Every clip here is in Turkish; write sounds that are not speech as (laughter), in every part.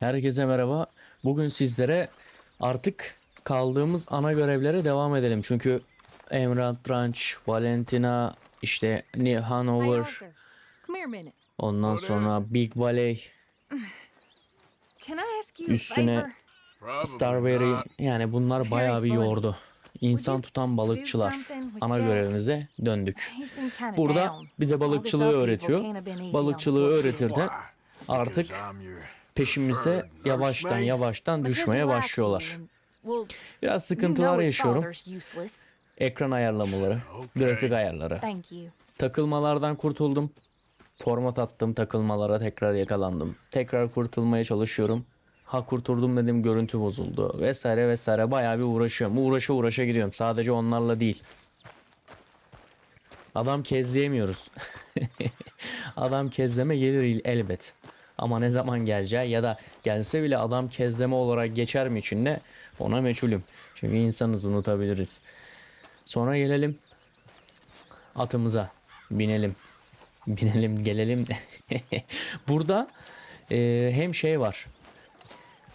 Herkese merhaba. Bugün sizlere artık kaldığımız ana görevlere devam edelim. Çünkü Emerald Ranch, Valentina, işte New Hanover, ondan sonra Big Valley, Üstüne- Starberry yani bunlar bayağı bir yordu. İnsan tutan balıkçılar. Ana görevimize döndük. Burada bize balıkçılığı öğretiyor. Balıkçılığı öğretir de artık peşimize yavaştan yavaştan düşmeye başlıyorlar. Biraz sıkıntılar yaşıyorum. Ekran ayarlamaları, grafik ayarları. Takılmalardan kurtuldum. Format attım takılmalara tekrar yakalandım. Tekrar kurtulmaya çalışıyorum. Ha kurtuldum dedim görüntü bozuldu vesaire vesaire bayağı bir uğraşıyorum. Uğraşa uğraşa gidiyorum sadece onlarla değil. Adam kezleyemiyoruz. (laughs) adam kezleme gelir elbet. Ama ne zaman geleceği ya da gelse bile adam kezleme olarak geçer mi içinde ona meçhulüm. Çünkü insanız unutabiliriz. Sonra gelelim atımıza binelim. (laughs) Binelim gelelim. (laughs) Burada e, hem şey var.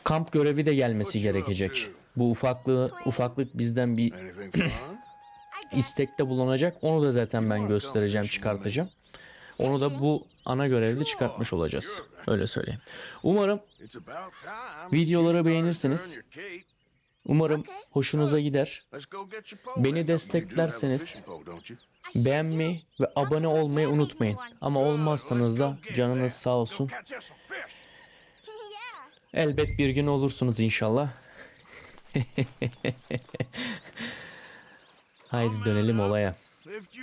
Kamp görevi de gelmesi gerekecek. Bu ufaklığı ufaklık bizden bir (clears throat) istekte bulunacak. Onu da zaten ben göstereceğim, çıkartacağım. Onu da bu ana görevde çıkartmış olacağız. Öyle söyleyeyim. Umarım Videoları beğenirsiniz. umarım hoşunuza gider. Beni desteklerseniz? Beğenmeyi ve abone olmayı unutmayın. Ama olmazsanız da canınız sağ olsun. Elbet bir gün olursunuz inşallah. (laughs) Haydi dönelim olaya.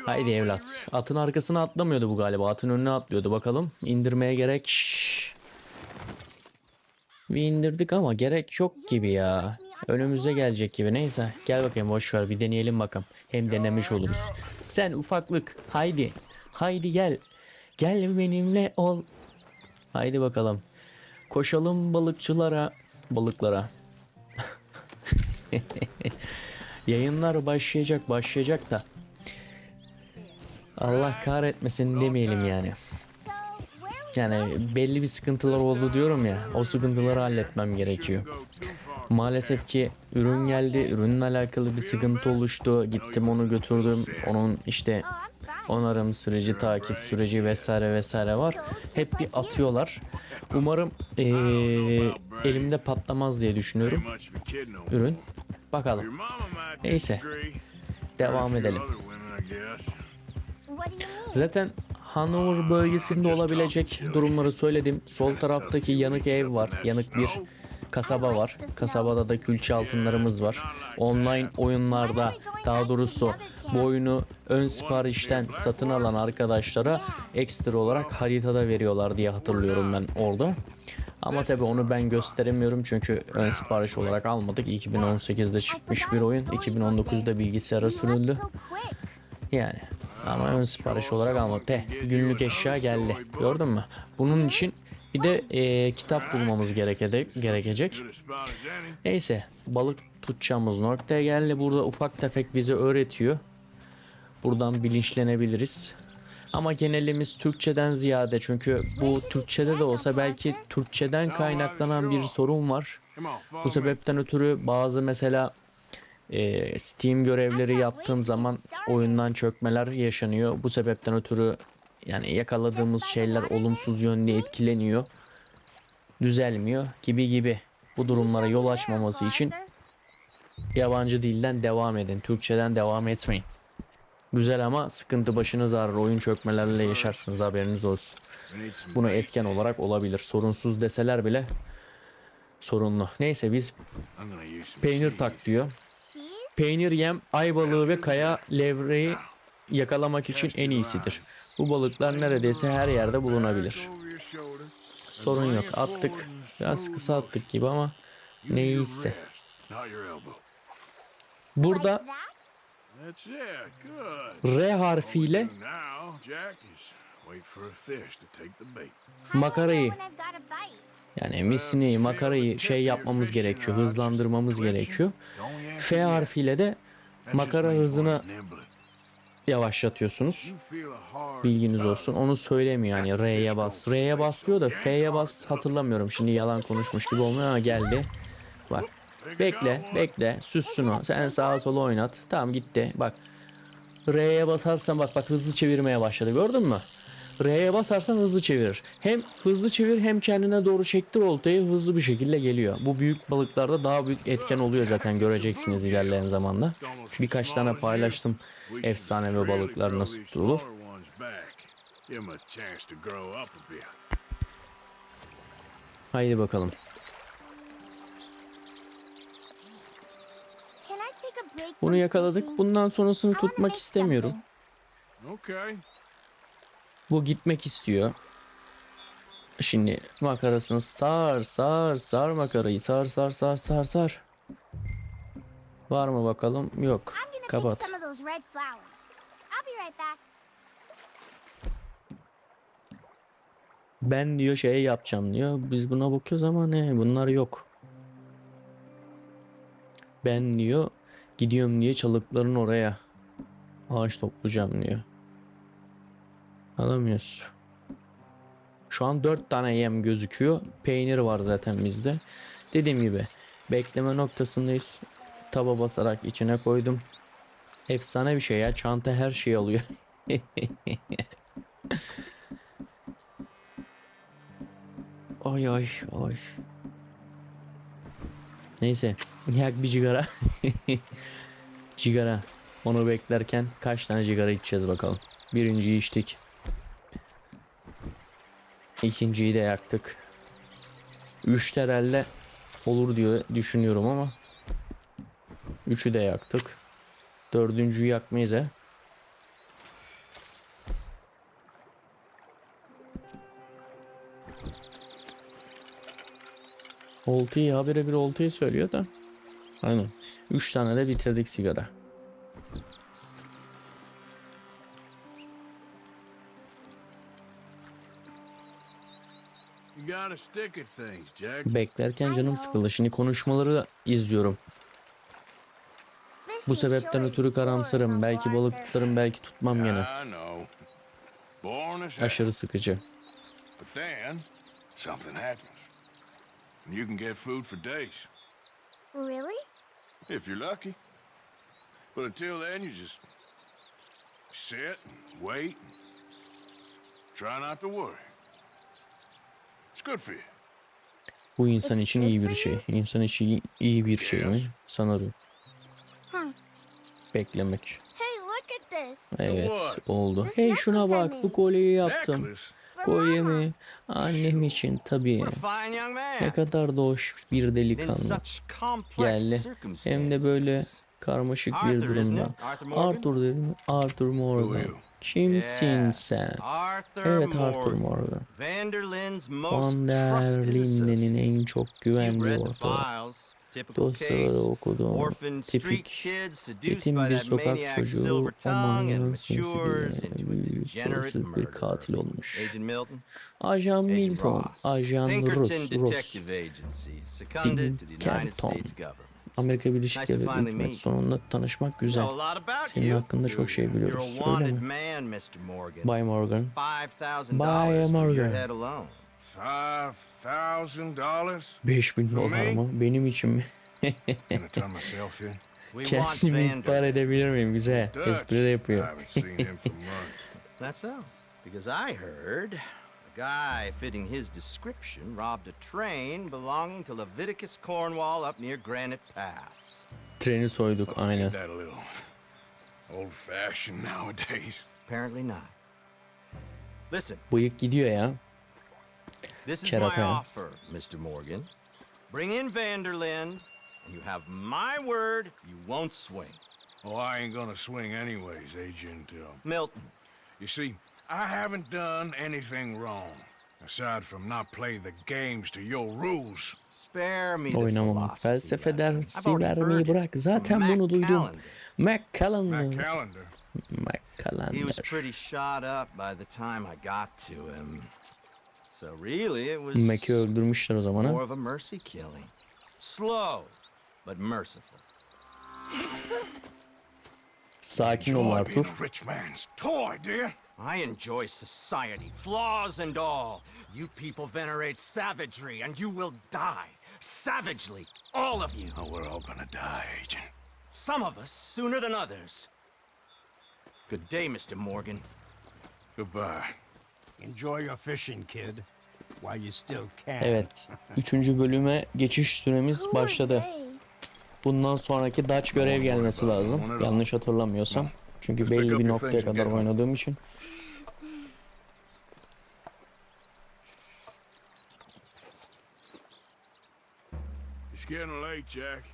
Haydi evlat. Atın arkasına atlamıyordu bu galiba. Atın önüne atlıyordu. Bakalım indirmeye gerek. Bir indirdik ama gerek yok gibi ya. Önümüze gelecek gibi. Neyse gel bakayım boş ver bir deneyelim bakalım. Hem denemiş oluruz. Sen ufaklık haydi. Haydi gel. Gel benimle ol. Haydi bakalım. Koşalım balıkçılara, balıklara. (laughs) Yayınlar başlayacak, başlayacak da. Allah kahretmesin demeyelim yani. Yani belli bir sıkıntılar oldu diyorum ya. O sıkıntıları halletmem gerekiyor. Maalesef ki ürün geldi. Ürünle alakalı bir sıkıntı oluştu. Gittim onu götürdüm. Onun işte onarım süreci, takip süreci vesaire vesaire var. Hep bir atıyorlar. Umarım eee, elimde patlamaz diye düşünüyorum ürün. Bakalım. Neyse. Devam edelim. Zaten Hanover bölgesinde olabilecek durumları söyledim. Sol taraftaki yanık ev var. Yanık bir kasaba var. Kasabada da külçe altınlarımız var. Online oyunlarda daha doğrusu bu oyunu ön siparişten satın alan arkadaşlara ekstra olarak haritada veriyorlar diye hatırlıyorum ben orada. Ama tabi onu ben gösteremiyorum çünkü ön sipariş olarak almadık. 2018'de çıkmış bir oyun. 2019'da bilgisayara sürüldü. Yani ama ön sipariş olarak almadık. Te, günlük eşya geldi. Gördün mü? Bunun için bir de e, kitap bulmamız gerekecek. gerekecek. Neyse balık tutacağımız noktaya geldi. Burada ufak tefek bize öğretiyor. Buradan bilinçlenebiliriz. Ama genelimiz Türkçeden ziyade çünkü bu Türkçede de olsa belki Türkçeden kaynaklanan bir sorun var. Bu sebepten ötürü bazı mesela e, Steam görevleri yaptığım zaman oyundan çökmeler yaşanıyor. Bu sebepten ötürü yani yakaladığımız şeyler olumsuz yönde etkileniyor. Düzelmiyor gibi gibi. Bu durumlara yol açmaması için yabancı dilden devam edin. Türkçeden devam etmeyin. Güzel ama sıkıntı başınız ağrır. Oyun çökmelerle yaşarsınız haberiniz olsun. Bait. etken olarak olabilir. Sorunsuz deseler bile sorunlu. Neyse biz peynir tak diyor. Peynir yem, ay balığı ve kaya levreyi yakalamak için en iyisidir. Bu balıklar neredeyse her yerde bulunabilir. Sorun yok. Attık. Biraz kısa attık gibi ama Use ne your iyiyse. wrist, not your elbow. Burada. R harfiyle makarayı yani misini, makarayı şey yapmamız gerekiyor. Hızlandırmamız gerekiyor. F harfiyle de makara nibbling. yavaşlatıyorsunuz. Bilginiz olsun. Onu söylemiyor hani R'ye bas. R'ye bas diyor da F'ye bas hatırlamıyorum. Şimdi yalan konuşmuş gibi olmuyor ama geldi. Bak. Bekle, bekle. Süssün o. Sen sağa sola oynat. Tamam gitti. Bak. R'ye basarsan bak bak hızlı çevirmeye başladı. Gördün mü? R'ye basarsan hızlı çevirir. Hem hızlı çevir hem kendine doğru çektir oltayı hızlı bir şekilde geliyor. Bu büyük balıklarda daha büyük etken oluyor zaten göreceksiniz ilerleyen zamanda. Birkaç tane paylaştım efsane ve balıklar nasıl tutulur. Haydi bakalım. Bunu yakaladık. Bundan sonrasını tutmak istemiyorum. Okay. Bu gitmek istiyor. Şimdi makarasını sar sar sar makarayı sar sar sar sar sar. Var mı bakalım? Yok. Kapat. Ben diyor şey yapacağım diyor. Biz buna bakıyoruz ama ne bunlar yok. Ben diyor gidiyorum diye çalıkların oraya ağaç toplayacağım diyor. Alamıyoruz. Şu an dört tane yem gözüküyor. Peynir var zaten bizde. Dediğim gibi bekleme noktasındayız. Taba basarak içine koydum. Efsane bir şey ya. Çanta her şeyi alıyor. Ay ay ay. Neyse. Yak bir cigara. (laughs) cigara. Onu beklerken kaç tane cigara içeceğiz bakalım. Birinciyi içtik. İkinciyi de yaktık. Üç herhalde olur diyor düşünüyorum ama. Üçü de yaktık. Dördüncüyü yakmayız he. Oltayı habire bir oltayı söylüyor da. Aynen. Üç tane de bitirdik sigara. Beklerken canım sıkıldı. Şimdi konuşmaları izliyorum. Bu sebepten ötürü karamsarım. Belki balık tutarım, belki tutmam gene. Aşırı sıkıcı. You can get food for days, Really? if you're lucky. But until then, you just sit and wait and try not to worry. It's good for you. Bu insan için iyi bir şey. İnsan için iyi bir şey mi? Sanırım. Beklemek. Hey, look at this. Evet oldu. Hey şuna bak bu kolyeyi yaptım. Kolye mi? Annem için tabii. Ne kadar da hoş bir delikanlı. Geldi. Hem de böyle. Karmaşık bir Arthur, durumda. Arthur? Arthur dedim. Arthur Morgan. Kimsin sen? Arthur Evet Arthur Morgan. Van der Linden'in en çok güvendiği ortağı. Dosyaları street Tipik yetim by bir that sokak çocuğu silver tongue and amanın sinsi matures into a bir katil olmuş. Agent Milton, Ajan Agent Milton, Ross, Ajan Rus, Ross. Detective Agency, Amerika Birleşik Devletleri hükümet sonunda tanışmak güzel. Senin hakkında çok şey biliyoruz. Öyle mi? man, Mr. Morgan. Bay Morgan. $5,000 Bay Morgan. head alone. Five thousand dollars? 5000 For dolar mı? Benim için mi? (laughs) Kendimi ihbar edebilir miyim? Güzel. Espri de I yapıyor. (laughs) haven't seen him for months. That's so. Because I heard a guy fitting his description robbed a train belonging to Leviticus Cornwall up near Granite Pass. Treni soyduk aynen. Ain't that a little old-fashioned nowadays? Apparently not. Listen, Bıyık gidiyor ya. this is Kerata. my offer, Mr. Morgan. Bring in Vanderlyn, and you have my word you won't swing. Oh, I ain't gonna swing anyways, Agent. Uh, Milton, you see, I haven't done anything wrong, aside from not playing the games to your rules. spare me the Oynamamak. philosophy Felsefe lesson. I've dersi already vermeyi bırak. Zaten Mac bunu duydum. Callender. Mac Callender. My calendar. Mac He was pretty shot up by the time I got to him. So really, it was Mac'i öldürmüşler o zaman more ha. of a mercy killing. Slow, but merciful. Sakin ol Arthur. I enjoy society, flaws and all. You people venerate savagery, and you will die. Savagely. All of you. Oh, we're all gonna die, Agent. Some of us sooner than others. Good day, Mr. Morgan. Goodbye. Enjoy your fishing, kid, while you still can. Evet. Üçüncü bölüme geçiş süremiz başladı. Bundan sonraki Dutch görev gelmesi lazım. Yanlış hatırlamıyorsam. Çünkü belli bir noktaya kadar oynadığım için. It's getting late, Jack.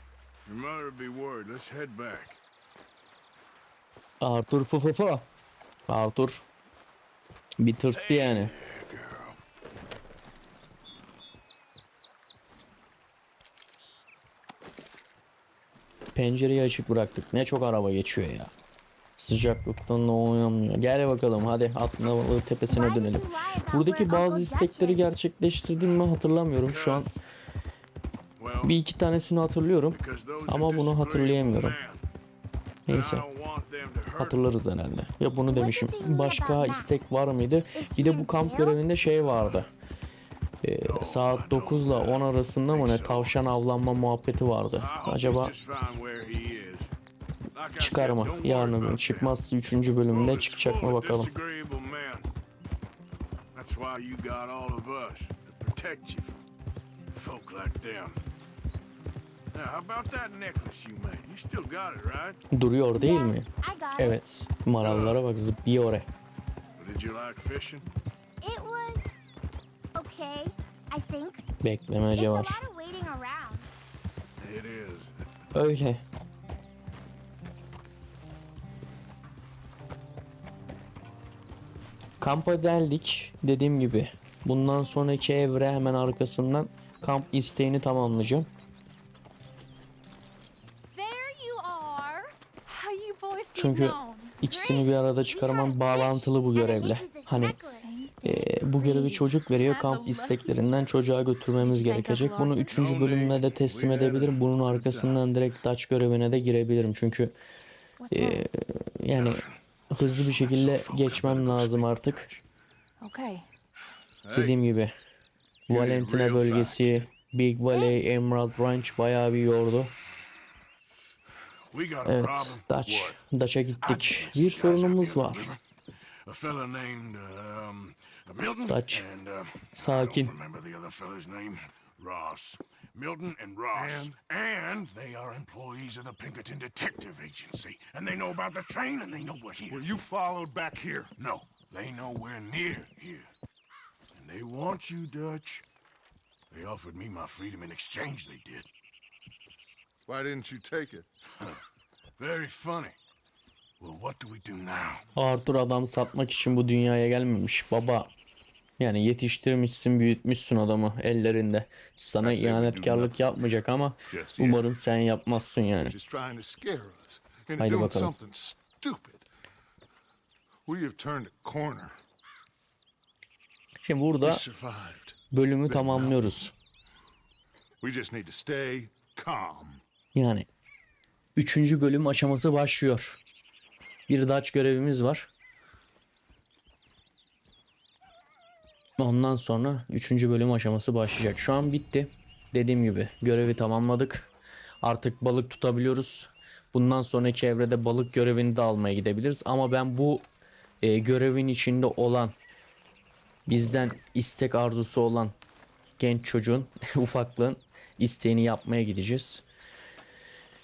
Your mother'll be worried. Let's head back. Arthur fı fı fı. Arthur bir tırstı yani. Pencereyi açık bıraktık. Ne çok araba geçiyor ya. Sıcaklıktan oynamıyor. Gel bakalım hadi Atnalı tepesine dönelim. Buradaki bazı istekleri gerçekleştirdim mi hatırlamıyorum şu an. Bir iki tanesini hatırlıyorum. ama bunu hatırlayamıyorum. Neyse. Hatırlarız herhalde. Ya bunu demişim. Başka istek var mıydı? Bir de bu kamp görevinde şey vardı. Ee, saat 9 ile 10 arasında mı ne tavşan avlanma muhabbeti vardı. Acaba çıkar mı? don't worry Yarın öbür gün about them. çıkmazsa 3. bölümde çıkacak mı bakalım. Duruyor değil mi? Evet. Marallara bak zıplıyor oraya. Did you like Kampa geldik. Dediğim gibi. Bundan sonraki evre hemen arkasından kamp isteğini tamamlayacağım. Çünkü ikisini bir arada çıkarmam bağlantılı bu görevle. Hani e, bu görevi çocuk veriyor kamp isteklerinden çocuğa götürmemiz gerekecek. Bunu üçüncü bölümüne de teslim edebilirim. Bunun arkasından direkt Dutch görevine de girebilirim. Çünkü e, yani hızlı bir şekilde geçmem lazım artık. Dediğim gibi Valentina bölgesi, Big Valley, Emerald Ranch bayağı bir yordu. Evet. Dutch? Dutch'a gittik. Bir sorunumuz var. um, Dutch. um, Sakin. Ross. Milton and Ross. And, they are employees of the Pinkerton Detective Agency. And they know about the train and they know we're here. Were you followed back here? No, they know we're near here. And they want you, Dutch. They offered me my freedom in exchange, they did. Why didn't you take it? (laughs) Very funny. Well, what do we do now? Arthur adam satmak için bu dünyaya gelmemiş baba. Yani yetiştirmişsin, büyütmüşsün adamı ellerinde. Sana ihanetkarlık yapmayacak ama umarım sen yapmazsın yani. Haydi bakalım. Şimdi burada bölümü tamamlıyoruz. Yani üçüncü bölüm aşaması başlıyor. Bir Dutch görevimiz var. Ondan sonra üçüncü bölüm aşaması başlayacak. Şu an bitti. Dediğim gibi görevi tamamladık. Artık balık tutabiliyoruz. Bundan sonraki evrede balık görevini de almaya gidebiliriz. Ama ben bu e, görevin içinde olan bizden istek arzusu olan genç çocuğun (laughs) ufaklığın isteğini yapmaya gideceğiz.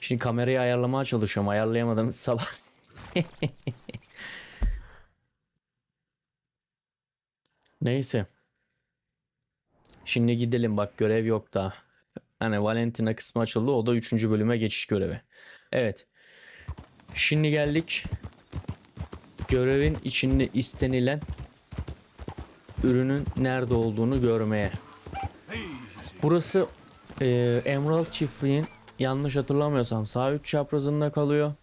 Şimdi kamerayı ayarlamaya çalışıyorum. Ayarlayamadım sabah. (laughs) Neyse. Şimdi gidelim bak görev yok daha. Hani Valentina kısmı açıldı. O da 3. bölüme geçiş görevi. Evet. Şimdi geldik. Görevin içinde istenilen ürünün nerede olduğunu görmeye. Burası e, Emerald Çiftliği'nin yanlış hatırlamıyorsam sağ üç çaprazında kalıyor.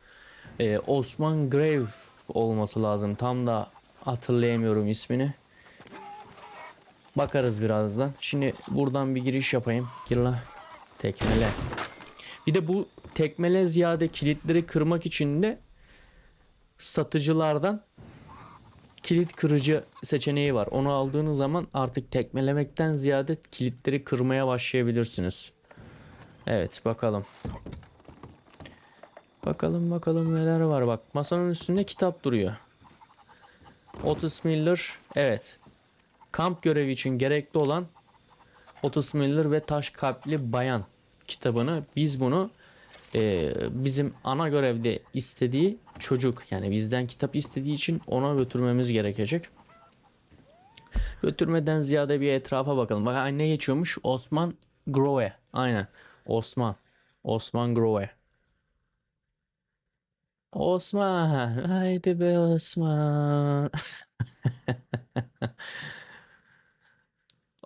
E, Osman Grave olması lazım. Tam da hatırlayamıyorum ismini. Bakarız birazdan. Şimdi buradan bir giriş yapayım. Gir la. Tekmele. Bir de bu tekmele ziyade kilitleri kırmak için de satıcılardan kilit kırıcı seçeneği var. Onu aldığınız zaman artık tekmelemekten ziyade kilitleri kırmaya başlayabilirsiniz. Evet bakalım. Bakalım bakalım neler var bak. Masanın üstünde kitap duruyor. Otis Miller evet. Kamp görevi için gerekli olan Otis Miller ve Taş Kalpli Bayan kitabını biz bunu e, bizim ana görevde istediği çocuk yani bizden kitap istediği için ona götürmemiz gerekecek. Götürmeden ziyade bir etrafa bakalım. Bak ne geçiyormuş? Osman Groe. Aynen. Osman. Osman Groe. Osman. (laughs) Haydi be Osman. (laughs)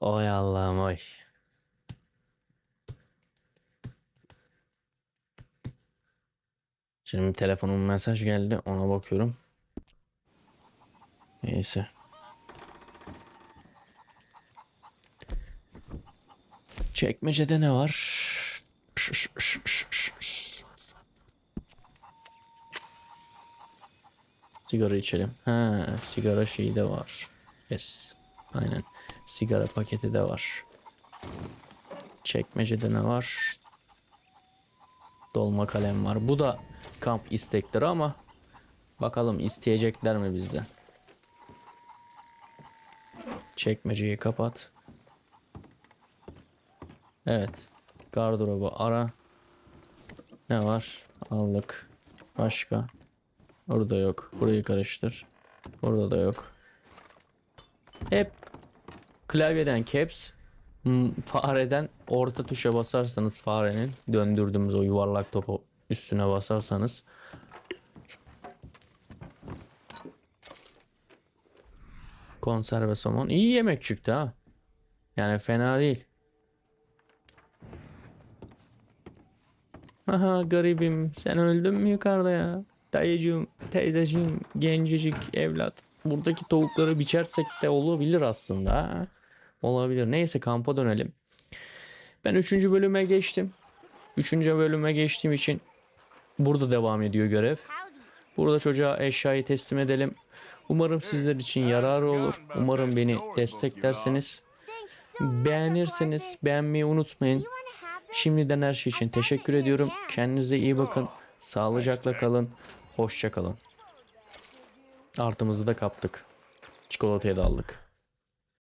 Oy Allah'ım oy. Şimdi telefonuma mesaj geldi. Ona bakıyorum. Neyse. Çekmecede ne var? Sigara içelim. Ha, sigara şeyi de var. Yes. Aynen. Sigara paketi de var. Çekmecede ne var? Dolma kalem var. Bu da kamp istekleri ama bakalım isteyecekler mi bizden? Çekmeceyi kapat. Evet. Gardırobu ara. Ne var? Aldık. Başka. Orada yok. Burayı karıştır. Burada da yok. Hep klavyeden caps fareden orta tuşa basarsanız farenin döndürdüğümüz o yuvarlak topu üstüne basarsanız konserve somon iyi yemek çıktı ha. Yani fena değil. Aha garibim sen öldün mü yukarıda ya? Dayıcığım, teyzeciğim, gencecik evlat. Buradaki tavukları biçersek de olabilir aslında. ha. Olabilir. Neyse kampa dönelim. Ben 3. bölüme geçtim. 3. bölüme geçtiğim için burada devam ediyor görev. Burada çocuğa eşyayı teslim edelim. Umarım sizler için yararı olur. Umarım beni desteklerseniz. Beğenirseniz beğenmeyi unutmayın. Şimdiden her şey için teşekkür ediyorum. Kendinize iyi bakın. Sağlıcakla kalın. Hoşça kalın. Artımızı da kaptık. Çikolatayı da aldık.